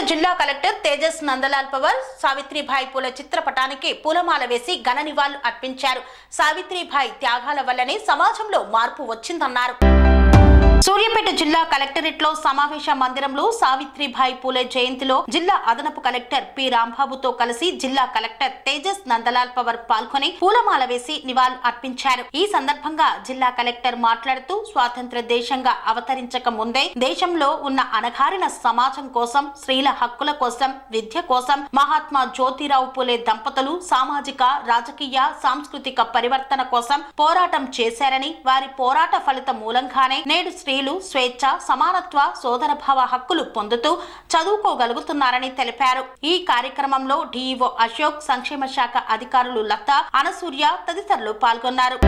సిద్దిపేట జిల్లా కలెక్టర్ తేజస్ నందలాల్ పవర్ సావిత్రిభాయ్ పూల చిత్రపటానికి పూలమాల వేసి ఘన నివాళులు అర్పించారు సావిత్రిభాయ్ త్యాగాల వల్లనే సమాజంలో మార్పు వచ్చిందన్నారు సో జిల్లా కలెక్టరేట్ లో సమావేశ మందిరంలో సావిత్రిబాయి పూలే జయంతిలో జిల్లా అదనపు కలెక్టర్ పి రాంబాబుతో కలిసి జిల్లా కలెక్టర్ తేజస్ నందలాల్ పవర్ పాల్గొని పూలమాల వేసి నివాళులు అర్పించారు ఈ సందర్భంగా జిల్లా కలెక్టర్ మాట్లాడుతూ స్వాతంత్ర దేశంగా అవతరించక ముందే దేశంలో ఉన్న అణగారిన సమాజం కోసం స్త్రీల హక్కుల కోసం విద్య కోసం మహాత్మా జ్యోతిరావు పూలే దంపతులు సామాజిక రాజకీయ సాంస్కృతిక పరివర్తన కోసం పోరాటం చేశారని వారి పోరాట ఫలిత మూలంగానే నేడు స్త్రీలు స్వేచ్ఛ స్వేచ్ఛ సమానత్వ సోదరభావ హక్కులు పొందుతూ చదువుకోగలుగుతున్నారని తెలిపారు ఈ కార్యక్రమంలో డిఈఓ అశోక్ సంక్షేమ శాఖ అధికారులు లత అనసూర్య తదితరులు పాల్గొన్నారు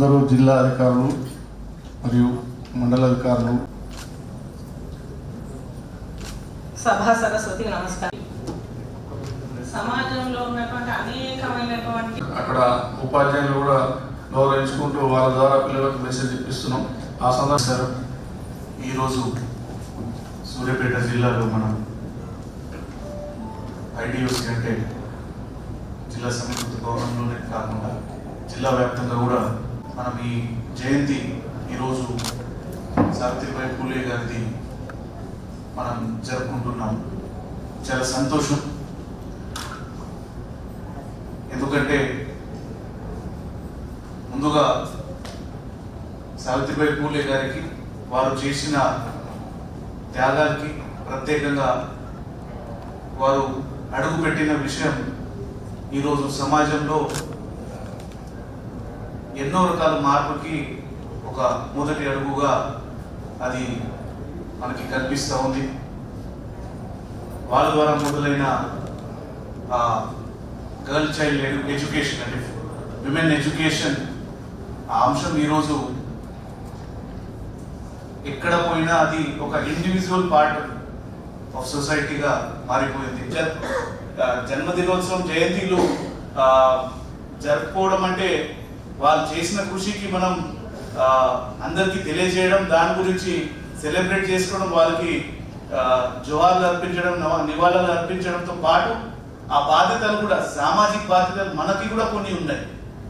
అందరూ జిల్లా అధికారులు మరియు మండల అధికారులు సభా సరస్వతి నమస్కారం సమాజంలో ఉన్నటువంటి అనేకమైనటువంటి అక్కడ ఉపాధ్యాయులు కూడా గౌరవించుకుంటూ వాళ్ళ ద్వారా పిల్లలకు మెసేజ్ ఇప్పిస్తున్నాం ఆ సందర్భం ఈరోజు సూర్యాపేట జిల్లాలో మనం ఐడియూస్ అంటే జిల్లా సంయుక్త గౌరవంలోనే కాకుండా జిల్లా వ్యాప్తంగా కూడా మనం ఈ జయంతి ఈరోజు సావిత్రిబాయి పూలే గారిది మనం జరుపుకుంటున్నాం చాలా సంతోషం ఎందుకంటే ముందుగా సావిత్రిబాయి పూలే గారికి వారు చేసిన త్యాగానికి ప్రత్యేకంగా వారు అడుగుపెట్టిన విషయం ఈరోజు సమాజంలో ఎన్నో రకాల మార్పుకి ఒక మొదటి అడుగుగా అది మనకి కనిపిస్తూ ఉంది వాళ్ళ ద్వారా మొదలైన గర్ల్ చైల్డ్ ఎడ్యుకేషన్ అంటే విమెన్ ఎడ్యుకేషన్ ఆ అంశం ఈరోజు ఎక్కడ పోయినా అది ఒక ఇండివిజువల్ పార్ట్ ఆఫ్ సొసైటీగా మారిపోయింది జన్మదినోత్సవం జయంతిలు జరుపుకోవడం అంటే వాళ్ళు చేసిన కృషికి మనం అందరికీ తెలియజేయడం దాని గురించి సెలబ్రేట్ చేసుకోవడం వాళ్ళకి జవాబులు అర్పించడం నివాళులు అర్పించడంతో పాటు ఆ బాధ్యతలు కూడా సామాజిక బాధ్యతలు మనకి కూడా కొన్ని ఉన్నాయి